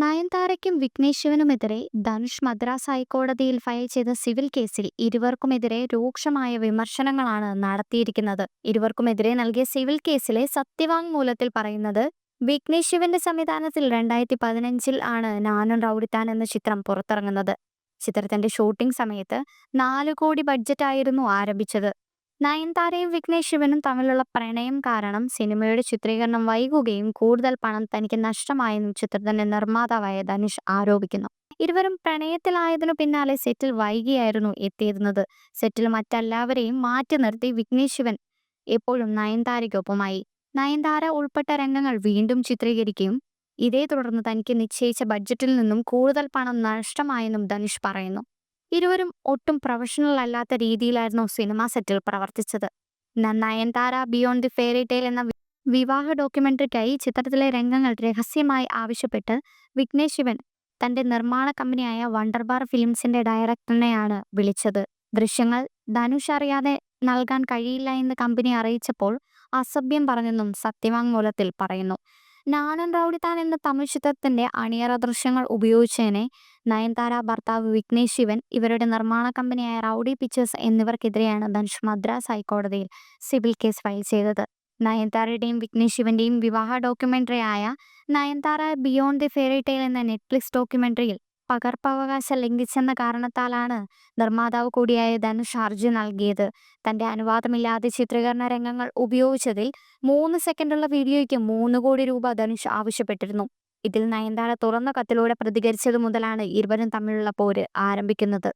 നയൻതാരയ്ക്കും വിഘ്നേശ്വനുമെതിരെ ധനുഷ് മദ്രാസ് ഹൈക്കോടതിയിൽ ഫയൽ ചെയ്ത സിവിൽ കേസിൽ ഇരുവർക്കുമെതിരെ രൂക്ഷമായ വിമർശനങ്ങളാണ് നടത്തിയിരിക്കുന്നത്. ഇരുവർക്കുമെതിരെ നൽകിയ സിവിൽ കേസിലെ സത്യവാങ്മൂലത്തിൽ പറയുന്നത് വിഘ്നേഷ് ശിവന്റെ സംവിധാനത്തിൽ രണ്ടായിരത്തി പതിനഞ്ചിൽ ആണ് നാനൻ റൗഡിത്താൻ എന്ന ചിത്രം പുറത്തിറങ്ങുന്നത്. ചിത്രത്തിന്റെ ഷൂട്ടിംഗ് സമയത്ത് നാല് കോടി ബഡ്ജറ്റായിരുന്നു ആരംഭിച്ചത്. നയൻതാരയും വിഘ്നേഷ് ശിവനും തമ്മിലുള്ള പ്രണയം കാരണം സിനിമയുടെ ചിത്രീകരണം വൈകുകയും കൂടുതൽ പണം തനിക്ക് നഷ്ടമായെന്നും ചിത്രത്തിന്റെ നിർമ്മാതാവായ ധനുഷ് ആരോപിക്കുന്നു. ഇരുവരും പ്രണയത്തിലായതിനു പിന്നാലെ സെറ്റിൽ വൈകിയായിരുന്നു എത്തിയിരുന്നത്. സെറ്റിൽ മറ്റെല്ലാവരെയും മാറ്റി നിർത്തി വിഘ്നേഷ് ശിവൻ എപ്പോഴും നയൻതാരയ്ക്കൊപ്പമായി. നയൻതാര ഉൾപ്പെട്ട രംഗങ്ങൾ വീണ്ടും ചിത്രീകരിക്കുകയും ഇതേ തുടർന്ന് തനിക്ക് നിശ്ചയിച്ച ബഡ്ജറ്റിൽ നിന്നും കൂടുതൽ പണം നഷ്ടമായെന്നും ധനുഷ് പറയുന്നു. ഇരുവരും ഒട്ടും പ്രൊഫഷണൽ അല്ലാത്ത രീതിയിലായിരുന്നു സിനിമ സെറ്റിൽ പ്രവർത്തിച്ചത്. Nayanthara Beyond the Fairy Tale എന്ന വിവാഹ ഡോക്യുമെന്ററിക്കായി ചിത്രത്തിലെ രംഗങ്ങൾ രഹസ്യമായി ആവശ്യപ്പെട്ട് വിഘ്നേഷ് ശിവൻ തന്റെ നിർമ്മാണ കമ്പനിയായ വണ്ടർബാർ ഫിലിംസിന്റെ ഡയറക്ടറിനെയാണ് വിളിച്ചത്. ദൃശ്യങ്ങൾ ധനുഷ് അറിയാതെ നൽകാൻ കഴിയില്ല എന്ന് കമ്പനി അറിയിച്ചപ്പോൾ അസഭ്യം പറഞ്ഞെന്നും സത്യവാങ്മൂലത്തിൽ പറയുന്നു. നാനൻ റൗഡിത്താൻ എന്ന തമിഴ് ചിത്രത്തിന്റെ അണിയറ ദൃശ്യങ്ങൾ ഉപയോഗിച്ചതിനെ നയൻതാര ഭർത്താവ് വിഘ്നേഷ് ശിവൻ ഇവരുടെ നിർമ്മാണ കമ്പനിയായ റൗഡി പിക്ചേഴ്സ് എന്നിവർക്കെതിരെയാണ് ധനുഷ് മദ്രാസ് ഹൈക്കോടതിയിൽ സിവിൽ കേസ് ഫയൽ ചെയ്തത്. നയൻതാരയുടെയും വിഘ്നേഷ് ശിവന്റെയും വിവാഹ ഡോക്യുമെന്ററിയായ Nayanthara Beyond the Fairy Tale എന്ന നെറ്റ്ഫ്ലിക്സ് ഡോക്യുമെന്ററിയിൽ പകർപ്പവകാശം ലംഘിച്ചെന്ന കാരണത്താലാണ് നിർമ്മാതാവ് കൂടിയായ ധനുഷ് ഹർജി നൽകിയത്. തന്റെ അനുവാദമില്ലാതെ ചിത്രീകരണ രംഗങ്ങൾ ഉപയോഗിച്ചതിൽ മൂന്ന് സെക്കൻഡുള്ള വീഡിയോയ്ക്ക് മൂന്ന് കോടി രൂപ ധനുഷ് ആവശ്യപ്പെട്ടിരുന്നു. ഇതിൽ നയൻതാര തുറന്ന കത്തിലൂടെ പ്രതികരിച്ചത് മുതലാണ് ഇരുവരും തമ്മിലുള്ള പോര് ആരംഭിക്കുന്നത്.